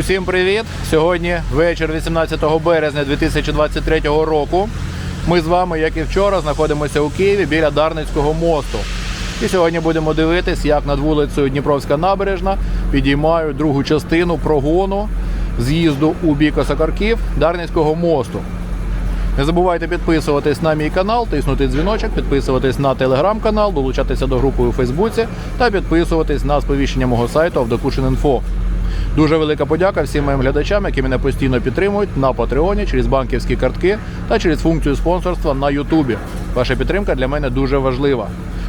Усім привіт! Сьогодні вечір 18 березня 2023 року. Ми з вами, як і вчора, знаходимося у Києві біля Дарницького мосту. І сьогодні будемо дивитись, як над вулицею Дніпровська набережна підіймають другу частину прогону з'їзду у бік Осакарків Дарницького мосту. Не забувайте підписуватись на мій канал, тиснути дзвіночок, підписуватись на телеграм-канал, долучатися до групи у Фейсбуці та підписуватись на сповіщення мого сайту Авдокушин.Інфо. Дуже велика подяка всім моїм глядачам, які мене постійно підтримують на Патреоні через банківські картки та через функцію спонсорства на Ютубі. Ваша підтримка для мене дуже важлива.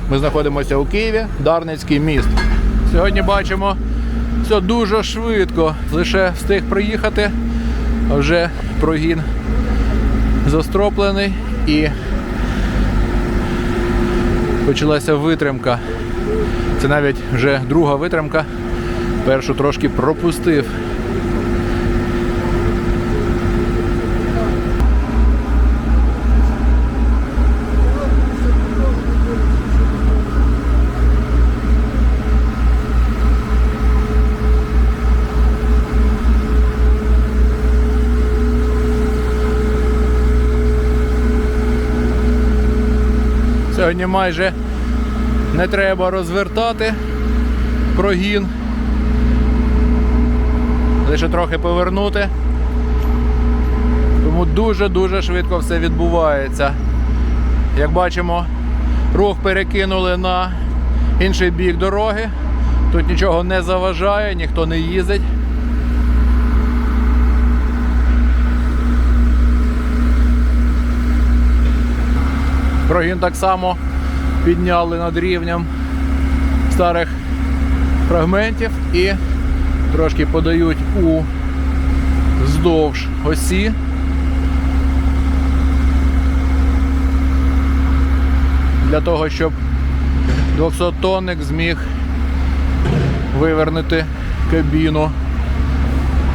Ми знаходимося у Києві, Дарницький міст. Сьогодні бачимо все дуже швидко. Лише встиг приїхати, вже прогін застроплений і почалася витримка. Це навіть вже друга витримка. Першу трошки пропустив. Сьогодні майже не треба розвертати прогін. Лише трохи повернути. Тому дуже-дуже швидко все відбувається. Як бачимо, рух перекинули на інший бік дороги. Тут нічого не заважає, ніхто не їздить. Прогін так само підняли над рівнем старих фрагментів і трошки подають у вздовж осі. Для того, щоб 200-тонник зміг вивернути кабіну.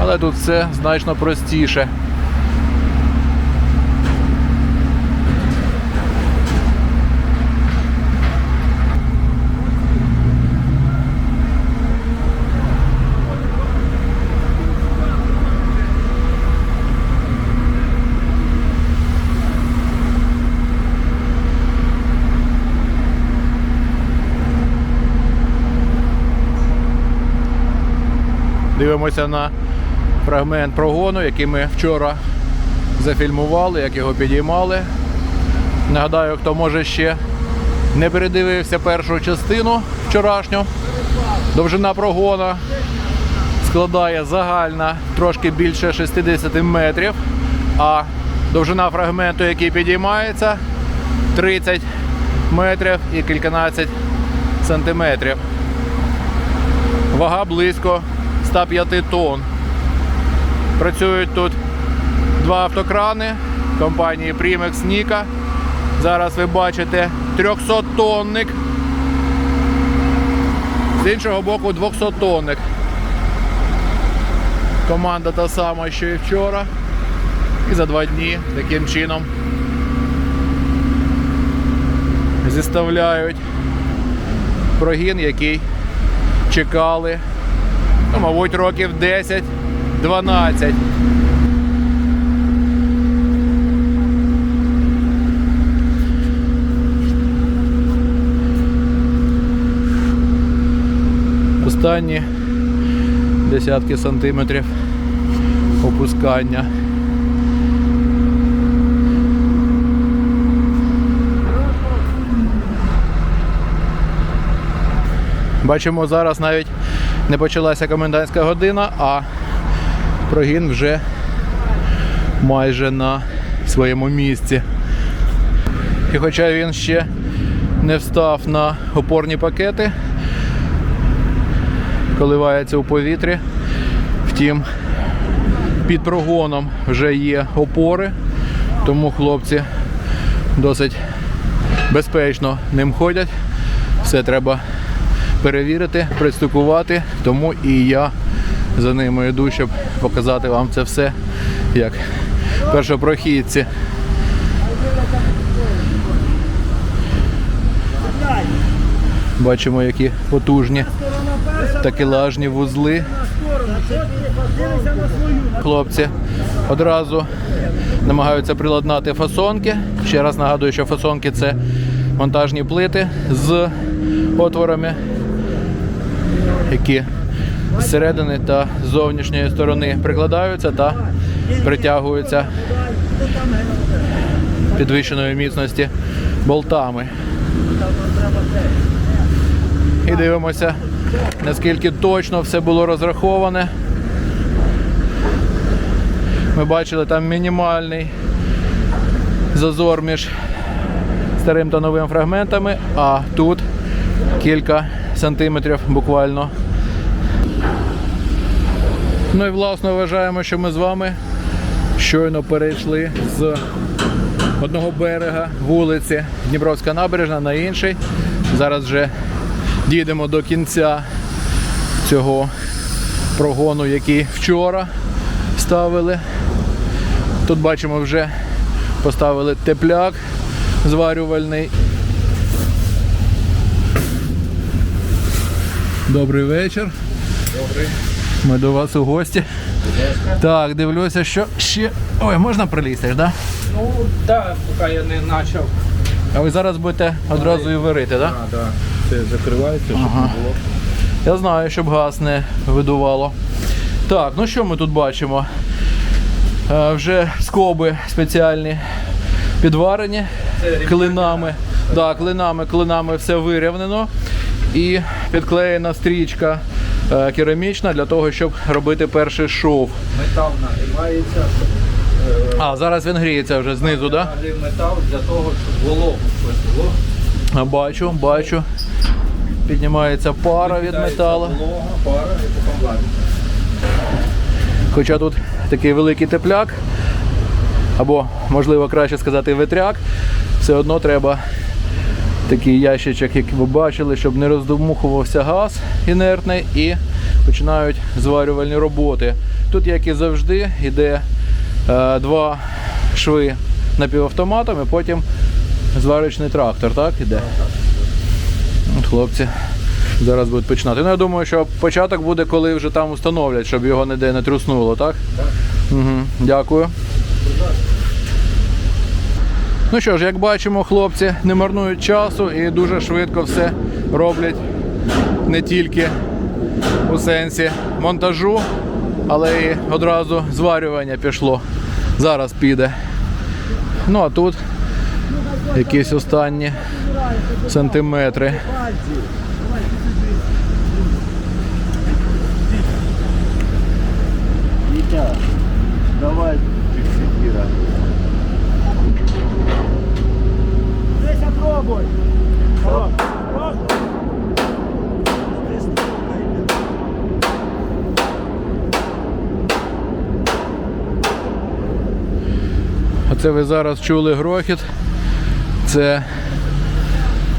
Але тут все значно простіше. Дивимося на фрагмент прогону, який ми вчора зафільмували, як його підіймали. Нагадаю, хто може ще не передивився першу частину вчорашню. Довжина прогона складає загальна трошки більше 60 метрів, а довжина фрагменту, який підіймається, 30 метрів і кільканадцять сантиметрів. Вага близько 105 тонн. Працюють тут два автокрани компанії Primex Nika. Зараз ви бачите 300-тонник. З іншого боку 200-тонник. Команда та сама, що і вчора. І за два дні таким чином зіставляють прогін, який чекали ну, мабуть, років 10-12. Останні десятки сантиметрів опускання. Бачимо зараз навіть не почалася комендантська година, а прогін вже майже на своєму місці. І хоча він ще не встав на опорні пакети, коливається у повітрі, втім, під прогоном вже є опори, тому хлопці досить безпечно ним ходять. Все треба перевірити, пристукувати, тому і я за ними йду, щоб показати вам це все як першопрохідці. Бачимо, які потужні такелажні вузли. Хлопці одразу намагаються приладнати фасонки. Ще раз нагадую, що фасонки це монтажні плити з отворами, які зсередини та зовнішньої сторони прикладаються та притягуються підвищеної міцності болтами. І дивимося, наскільки точно все було розраховане. Ми бачили там мінімальний зазор між старим та новим фрагментами, а тут кілька сантиметрів буквально. Ну і власне вважаємо, що ми з вами щойно перейшли з одного берега вулиці Дніпровська набережна на інший. Зараз вже дійдемо до кінця цього прогону, який вчора ставили. Тут бачимо вже поставили тепляк зварювальний. Добрий вечір. Добрий. Ми до вас у гості. Так, дивлюся, що ще. Ой, можна прилізти, так? Да? Ну, так, поки я не почав. А ви зараз будете одразу і варити, так? Да? А, так. Це закривається, щоб Ага. не було. Я знаю, щоб газ не видувало. Так, ну що ми тут бачимо? Е, вже скоби спеціальні підварені клинами. Да, клинами, клинами все вирівнено. І підклеєна стрічка е, керамічна для того, щоб робити перший шов. Метал нагрівається, А, зараз він гріється вже знизу, так? метал для того, щоб вологу щось було. Бачу, бачу. Піднімається пара від металу. Пара і потім. Хоча тут такий великий тепляк, або, можливо, краще сказати, ветряк, все одно треба такий ящичок, як ви бачили, щоб не роздумухувався газ інертний і починають зварювальні роботи. Тут, як і завжди, йде е, два шви напівавтоматом і потім зварочний трактор, так? Іде? От хлопці зараз будуть починати. Ну, я думаю, що початок буде, коли вже там встановлять, щоб його ніде не труснуло, так? Так. Угу, дякую. Ну що ж, як бачимо, хлопці не марнують часу і дуже швидко все роблять не тільки у сенсі монтажу, але і одразу зварювання пішло. Зараз піде. Ну а тут якісь останні сантиметри. Давай фиксировать. Хорош. Хорош. Оце ви зараз чули грохіт. Це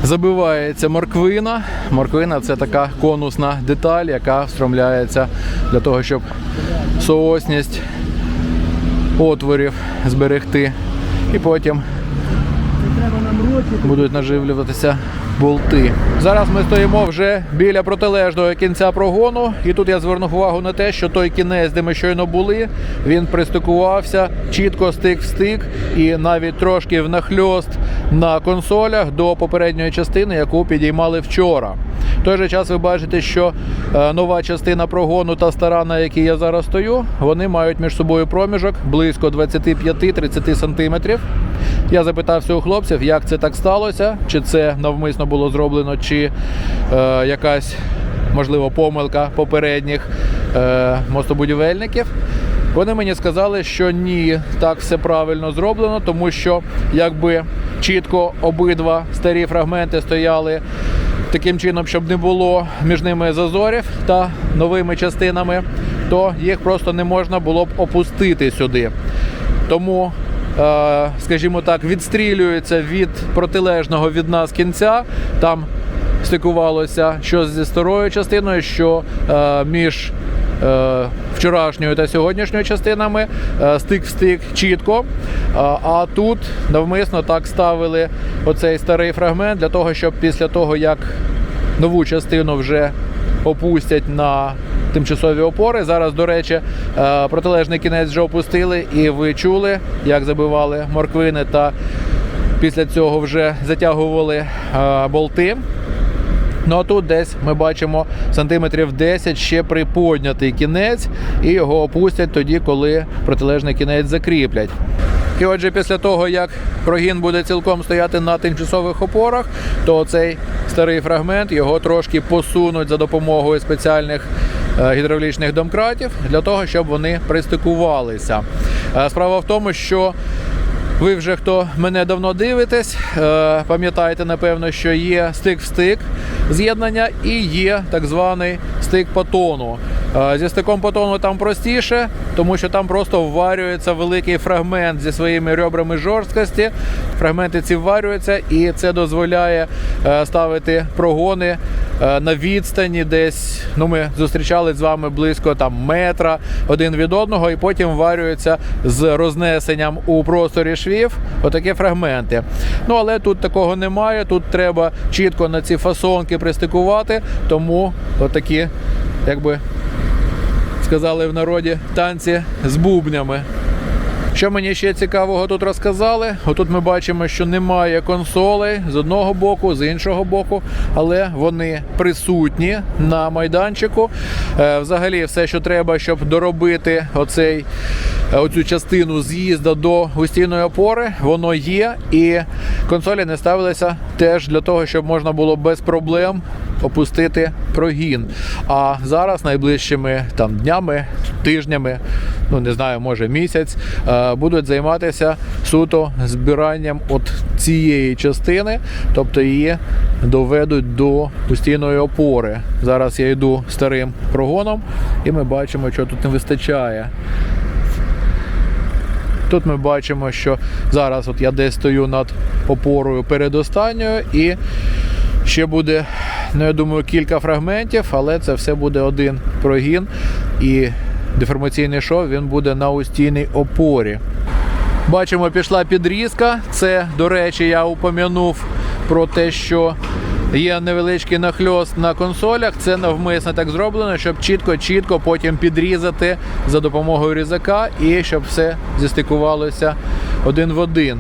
забивається морквина. Морквина це така конусна деталь, яка встромляється для того, щоб соосність отворів зберегти. І потім будуть наживлюватися болти. Зараз ми стоїмо вже біля протилежного кінця прогону, і тут я звернув увагу на те, що той кінець, де ми щойно були, він пристикувався чітко стик в стик і навіть трошки внахльост на консолях до попередньої частини, яку підіймали вчора. В той же час ви бачите, що е, нова частина прогону та стара, на якій я зараз стою, вони мають між собою проміжок близько 25-30 сантиметрів. Я запитався у хлопців, як це так сталося, чи це навмисно було зроблено, чи е, якась можливо помилка попередніх е, мостобудівельників. Вони мені сказали, що ні, так все правильно зроблено, тому що якби чітко обидва старі фрагменти стояли таким чином, щоб не було між ними зазорів та новими частинами, то їх просто не можна було б опустити сюди. Тому, скажімо так, відстрілюється від протилежного від нас кінця. Там стикувалося що зі старою частиною, що е, між е, вчорашньою та сьогоднішньою частинами е, стик в стик чітко. А тут навмисно так ставили оцей старий фрагмент для того, щоб після того, як нову частину вже опустять на тимчасові опори. Зараз, до речі, е, протилежний кінець вже опустили, і ви чули, як забивали морквини та після цього вже затягували е, болти. Ну а тут десь ми бачимо сантиметрів 10 ще приподнятий кінець, і його опустять тоді, коли протилежний кінець закріплять. І отже, після того, як прогін буде цілком стояти на тимчасових опорах, то цей старий фрагмент його трошки посунуть за допомогою спеціальних гідравлічних домкратів для того, щоб вони пристикувалися. Е, Справа в тому, що ви вже хто мене давно дивитесь, е, пам'ятаєте, напевно, що є стик в стик з'єднання і є так званий стик по тону. Зі стиком по тону там простіше, тому що там просто вварюється великий фрагмент зі своїми ребрами жорсткості. Фрагменти ці вварюються, і це дозволяє е, ставити прогони е, на відстані десь. Ну, ми зустрічали з вами близько там метра один від одного, і потім варюються з рознесенням у просторі швів. Отакі фрагменти. Ну але тут такого немає. Тут треба чітко на ці фасонки пристикувати, тому отакі, якби сказали в народі, танці з бубнями. Що мені ще цікавого тут розказали? Отут ми бачимо, що немає консолей з одного боку, з іншого боку, але вони присутні на майданчику. Е, Взагалі, все, що треба, щоб доробити оцей, е, оцю частину з'їзду до густійної опори, воно є. І консолі не ставилися теж для того, щоб можна було без проблем опустити прогін. А зараз найближчими там днями, тижнями, ну не знаю, може місяць, е, будуть займатися суто збиранням от цієї частини, тобто її доведуть до постійної опори. Зараз я йду старим прогоном, і ми бачимо, що тут не вистачає. Тут ми бачимо, що зараз от я десь стою над опорою передостанньою і ще буде, ну я думаю, кілька фрагментів, але це все буде один прогін. І деформаційний шов він буде на устійній опорі. Бачимо, пішла підрізка. Це, до речі, я упомянув про те, що є невеличкий нахльост на консолях. Це навмисно так зроблено, щоб чітко-чітко потім підрізати за допомогою різака і щоб все зістикувалося один в один.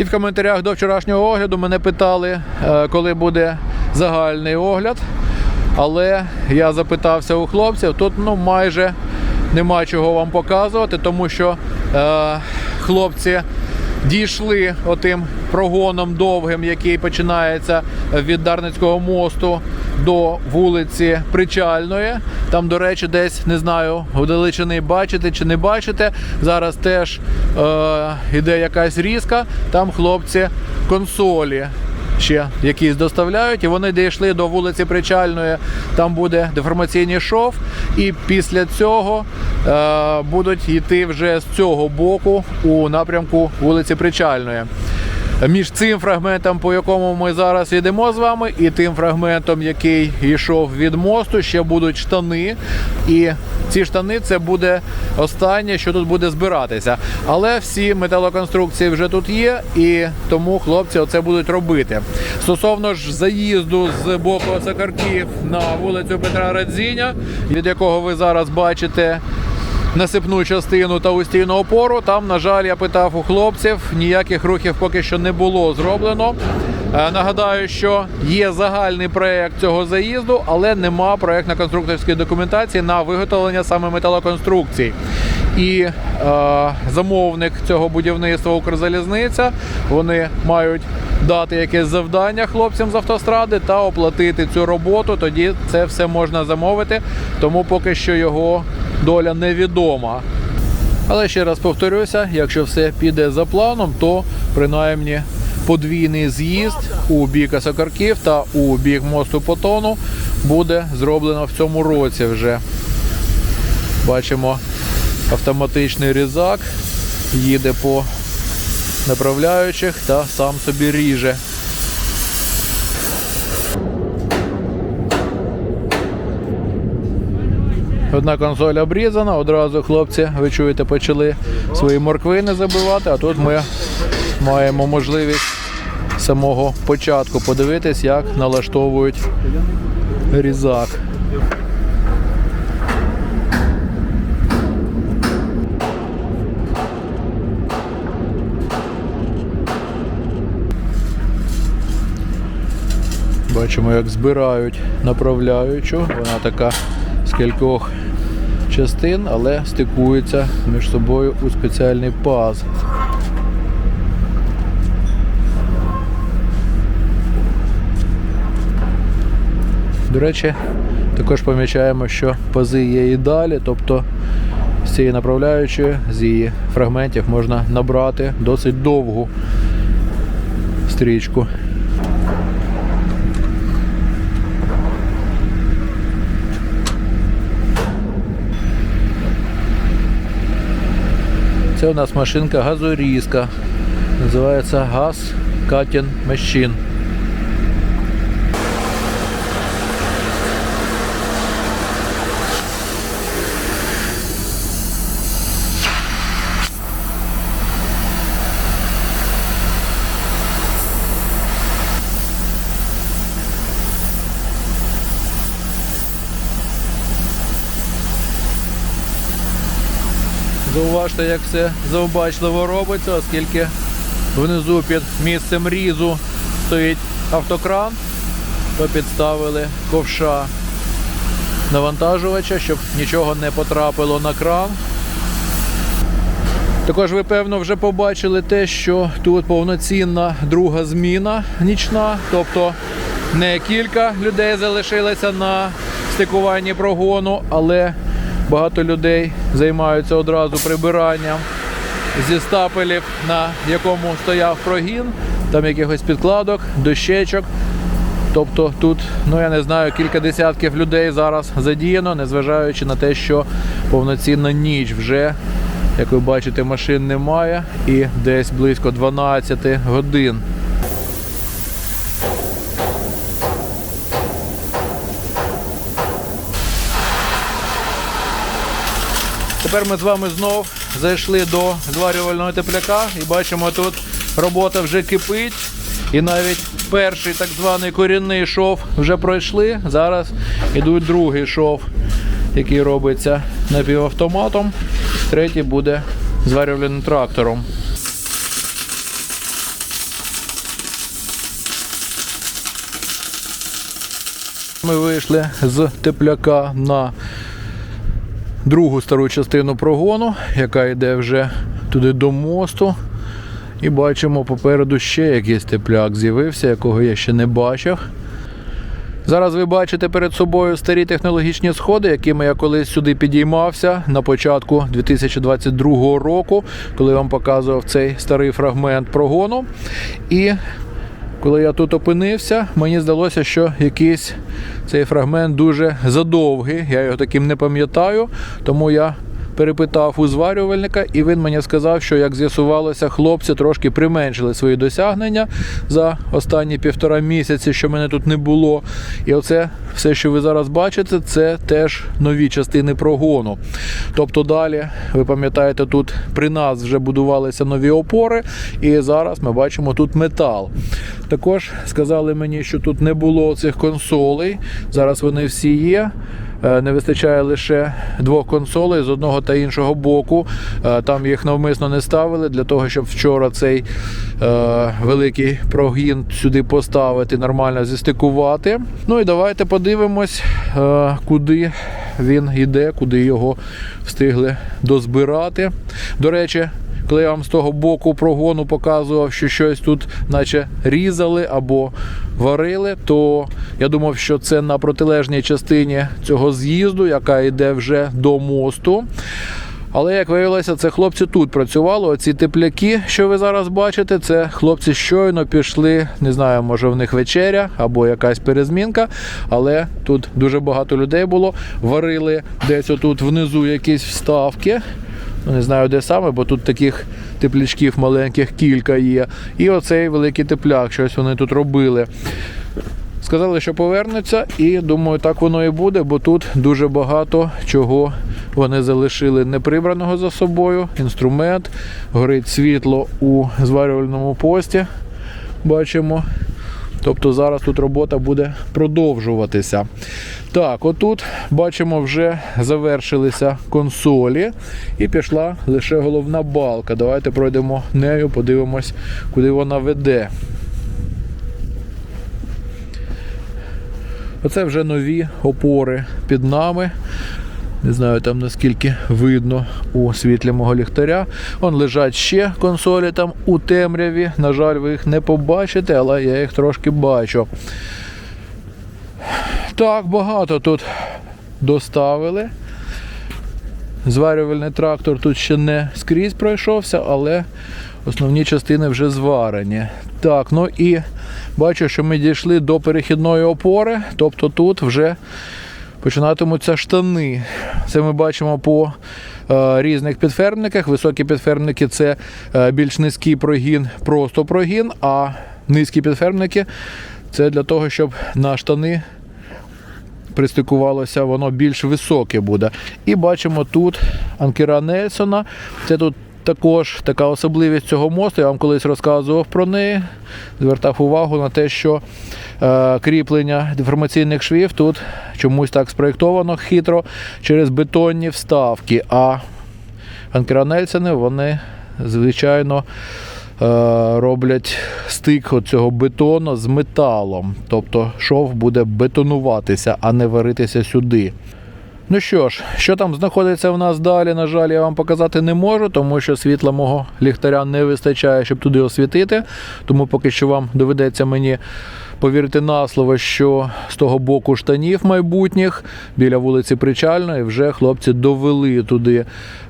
І в коментарях до вчорашнього огляду мене питали, е, коли буде загальний огляд. Але я запитався у хлопців, тут ну майже нема чого вам показувати, тому що е, хлопці дійшли отим прогоном довгим, який починається від Дарницького мосту до вулиці Причальної. Там, до речі, десь не знаю, вдалечини бачите чи не бачите. Зараз теж е, іде якась різка. Там хлопці консолі ще якісь доставляють, і вони дійшли до вулиці Причальної. Там буде деформаційний шов, і після цього е, будуть йти вже з цього боку у напрямку вулиці Причальної. Між цим фрагментом, по якому ми зараз йдемо з вами, і тим фрагментом, який йшов від мосту, ще будуть штани. І ці штани це буде останнє, що тут буде збиратися. Але всі металоконструкції вже тут є, і тому хлопці оце будуть робити. Стосовно ж заїзду з боку Сакарків на вулицю Петра Радзіня, від якого ви зараз бачите насипну частину та устійну опору. Там, на жаль, я питав у хлопців, ніяких рухів поки що не було зроблено. Е, Нагадаю, що є загальний проект цього заїзду, але нема проектно-конструкторської документації на виготовлення саме металоконструкцій. І е, замовник цього будівництва Укрзалізниця вони мають дати якесь завдання хлопцям з автостради та оплатити цю роботу. Тоді це все можна замовити, тому поки що його доля невідома. Але ще раз повторюся, якщо все піде за планом, то принаймні подвійний з'їзд у бік Осокарків та у бік мосту Потону буде зроблено в цьому році вже. Бачимо автоматичний різак, їде по направляючих та сам собі ріже. Одна консоль обрізана, одразу хлопці, ви чуєте, почали свої морквини забивати, а тут ми маємо можливість з самого початку подивитись, як налаштовують різак. Бачимо, як збирають направляючу, вона така з кількох частин, але стикується між собою у спеціальний паз. До речі, також помічаємо, що пази є і далі, тобто з цієї направляючої, з її фрагментів можна набрати досить довгу стрічку. Це у нас машинка газорізка. Називається Газ Катін Machine. Зауважте, як все завбачливо робиться, оскільки внизу під місцем різу стоїть автокран, то підставили ковша навантажувача, щоб нічого не потрапило на кран. Також ви, певно, вже побачили те, що тут повноцінна друга зміна нічна, тобто не кілька людей залишилося на стикуванні прогону, але багато людей займаються одразу прибиранням зі стапелів, на якому стояв прогін, там якихось підкладок, дощечок. Тобто тут, ну я не знаю, кілька десятків людей зараз задіяно, незважаючи на те, що повноцінна ніч вже, як ви бачите, машин немає і десь близько 12 годин. Тепер ми з вами знов зайшли до зварювального тепляка і бачимо, тут робота вже кипить. І навіть перший так званий корінний шов вже пройшли. Зараз йдуть другий шов, який робиться напівавтоматом. Третій буде зварювальним трактором. Ми вийшли з тепляка на другу стару частину прогону, яка йде вже туди до мосту. І бачимо попереду ще якийсь тепляк з'явився, якого я ще не бачив. Зараз ви бачите перед собою старі технологічні сходи, якими я колись сюди підіймався на початку 2022 року, коли я вам показував цей старий фрагмент прогону. І коли я тут опинився, мені здалося, що якийсь цей фрагмент дуже задовгий. Я його таким не пам'ятаю, тому я перепитав у зварювальника, і він мені сказав, що як з'ясувалося, хлопці трошки применшили свої досягнення за останні півтора місяці, що мене тут не було. І оце все, що ви зараз бачите, це теж нові частини прогону. Тобто далі, ви пам'ятаєте, тут при нас вже будувалися нові опори, і зараз ми бачимо тут метал. Також сказали мені, що тут не було цих консолей. Зараз вони всі є. Е, Не вистачає лише двох консолей з одного та іншого боку. Е, Там їх навмисно не ставили для того, щоб вчора цей е, великий прогін сюди поставити, нормально зістикувати. Ну і давайте подивимось, куди він йде, куди його встигли дозбирати. До речі, коли я вам з того боку прогону показував, що щось тут, наче різали або варили, то я думав, що це на протилежній частині цього з'їзду, яка йде вже до мосту. Але як виявилося, це хлопці тут працювали. Оці тепляки, що ви зараз бачите, це хлопці щойно пішли. Не знаю, може в них вечеря або якась перезмінка. Але тут дуже багато людей було. Варили десь отут внизу якісь вставки. Ну, не знаю, де саме, бо тут таких теплячків маленьких кілька є. І оцей великий тепляк, щось вони тут робили. Сказали, що повернуться, і думаю, так воно і буде, бо тут дуже багато чого вони залишили неприбраного за собою. Інструмент, горить світло у зварювальному пості. Бачимо. Тобто зараз тут робота буде продовжуватися. Так, отут бачимо, вже завершилися консолі і пішла лише головна балка. Давайте пройдемо нею, подивимось, куди вона веде. Оце вже нові опори під нами. Не знаю там наскільки видно у світлі мого ліхтаря. Он лежать ще консолі там у темряві. На жаль, ви їх не побачите, але я їх трошки бачу. Так, багато тут доставили. Зварювальний трактор тут ще не скрізь пройшовся, але основні частини вже зварені. Так, ну і бачу, що ми дійшли до перехідної опори, тобто тут вже починатимуться штани. Це ми бачимо по е, різних підфермниках. Високі підфермники це е, більш низький прогін, просто прогін, а низькі підфермники це для того, щоб на штани пристикувалося, воно більш високе буде. І бачимо тут анкера Нельсона. Це тут також така особливість цього мосту. Я вам колись розказував про неї. Звертав увагу на те, що е, кріплення деформаційних швів тут чомусь так спроєктовано хитро через бетонні вставки. А анкера Нельсони, вони, звичайно, е, роблять стик цього бетону з металом. Тобто шов буде бетонуватися, а не варитися сюди. Ну що ж, що там знаходиться в нас далі, на жаль, я вам показати не можу, тому що світла мого ліхтаря не вистачає, щоб туди освітити. Тому поки що вам доведеться мені повірити на слово, що з того боку штанів майбутніх біля вулиці Причальної вже хлопці довели туди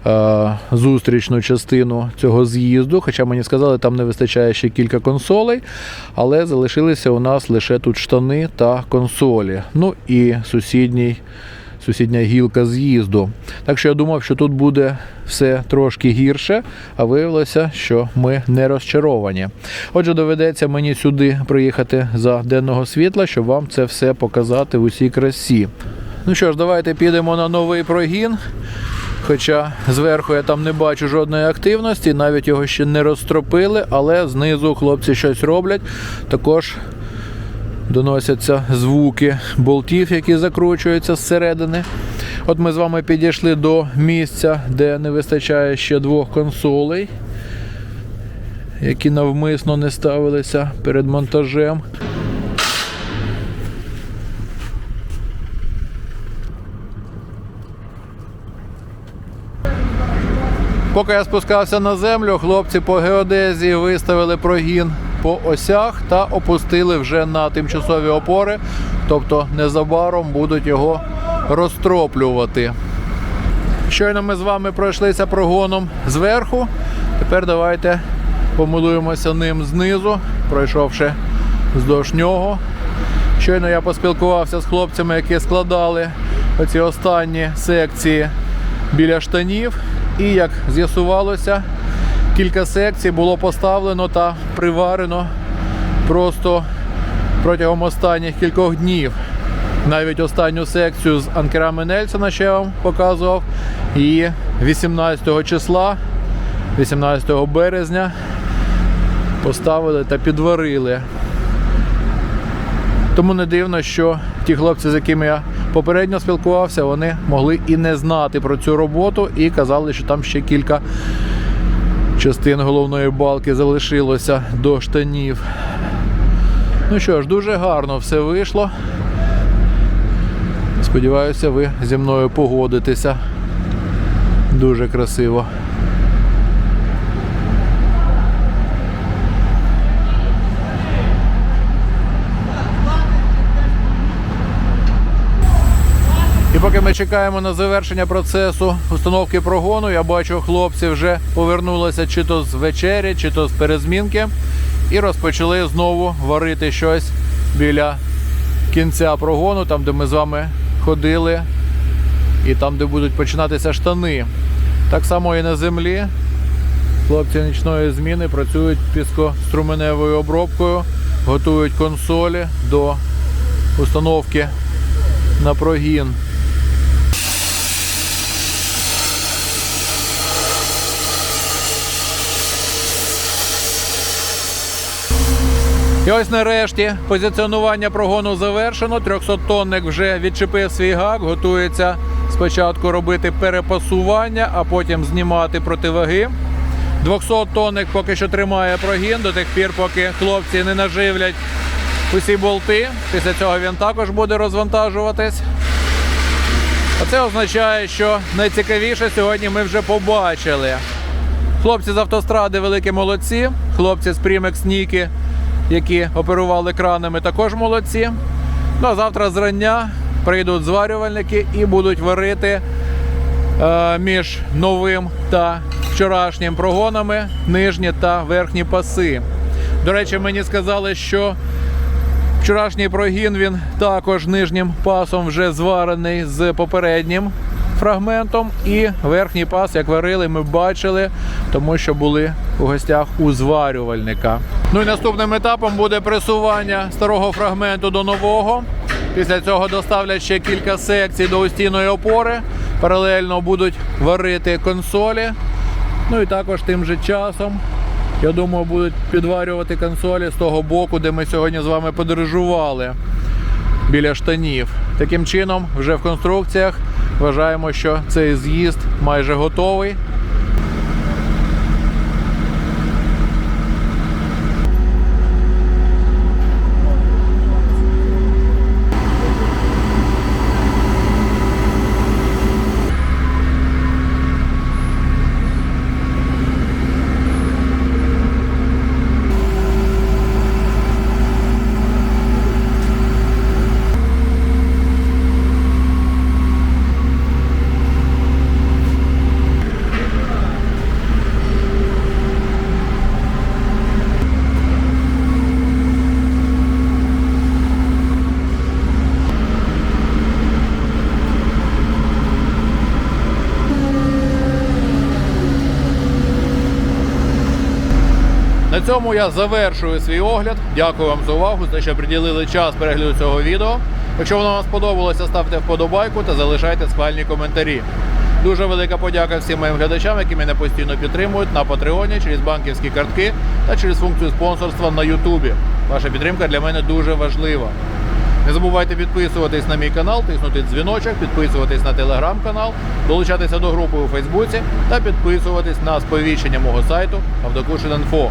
е, зустрічну частину цього з'їзду. Хоча мені сказали, там не вистачає ще кілька консолей, але залишилися у нас лише тут штани та консолі. Ну і сусідній сусідня гілка з'їзду. Так що я думав, що тут буде все трошки гірше, а виявилося, що ми не розчаровані. Отже, доведеться мені сюди приїхати за денного світла, щоб вам це все показати в усій красі. Ну що ж, давайте підемо на новий прогін. Хоча зверху я там не бачу жодної активності, навіть його ще не розтропили, але знизу хлопці щось роблять. Також доносяться звуки болтів, які закручуються зсередини. От ми з вами підійшли до місця, де не вистачає ще двох консолей, які навмисно не ставилися перед монтажем. Поки я спускався на землю, хлопці по геодезії виставили прогін по осях та опустили вже на тимчасові опори. Тобто незабаром будуть його розтроплювати. Щойно ми з вами пройшлися прогоном зверху. Тепер давайте помилуємося ним знизу, пройшовши вздовж нього. Щойно я поспілкувався з хлопцями, які складали оці останні секції біля штанів. І як з'ясувалося, кілька секцій було поставлено та приварено просто протягом останніх кількох днів. Навіть останню секцію з анкерами Нельсона, що я вам показував, і 18 числа, 18 березня, поставили та підварили. Тому не дивно, що ті хлопці, з якими я попередньо спілкувався, вони могли і не знати про цю роботу і казали, що там ще кілька частин головної балки залишилося до штанів. Ну що ж, дуже гарно все вийшло. Сподіваюся, ви зі мною погодитеся. Дуже красиво. Поки ми чекаємо на завершення процесу установки прогону, я бачу, хлопці вже повернулися чи то з вечері, чи то з перезмінки, і розпочали знову варити щось біля кінця прогону, там, де ми з вами ходили, і там, де будуть починатися штани. Так само і на землі. Хлопці нічної зміни працюють піскоструменевою обробкою, готують консолі до установки на прогін. І ось нарешті позиціонування прогону завершено. 300-тонник вже відчепив свій гак, готується спочатку робити перепасування, а потім знімати противаги. 200-тонник поки що тримає прогін до тих пір, поки хлопці не наживлять усі болти. Після цього він також буде розвантажуватись. А це означає, що найцікавіше сьогодні ми вже побачили. Хлопці з автостради великі молодці. Хлопці з Primex Ніки, які оперували кранами, також молодці. Ну а завтра зрання прийдуть зварювальники і будуть варити е, між новим та вчорашнім прогонами нижні та верхні паси. До речі, мені сказали, що вчорашній прогін він також нижнім пасом вже зварений з попереднім фрагментом. І верхній пас, як варили, ми бачили, тому що були у гостях у зварювальника. Ну і наступним етапом буде пресування старого фрагменту до нового. Після цього доставлять ще кілька секцій до устійної опори. Паралельно будуть варити консолі. Ну і також тим же часом, я думаю, будуть підварювати консолі з того боку, де ми сьогодні з вами подорожували біля штанів. Таким чином, вже в конструкціях вважаємо, що цей з'їзд майже готовий. Цьому я завершую свій огляд. Дякую вам за увагу, за те, що приділили час перегляду цього відео. Якщо воно вам сподобалося, ставте вподобайку та залишайте схвальні коментарі. Дуже велика подяка всім моїм глядачам, які мене постійно підтримують на Патреоні через банківські картки та через функцію спонсорства на Ютубі. Ваша підтримка для мене дуже важлива. Не забувайте підписуватись на мій канал, тиснути дзвіночок, підписуватись на телеграм-канал, долучатися до групи у Фейсбуці та підписуватись на сповіщення мого сайту Авдокушин.Інфо.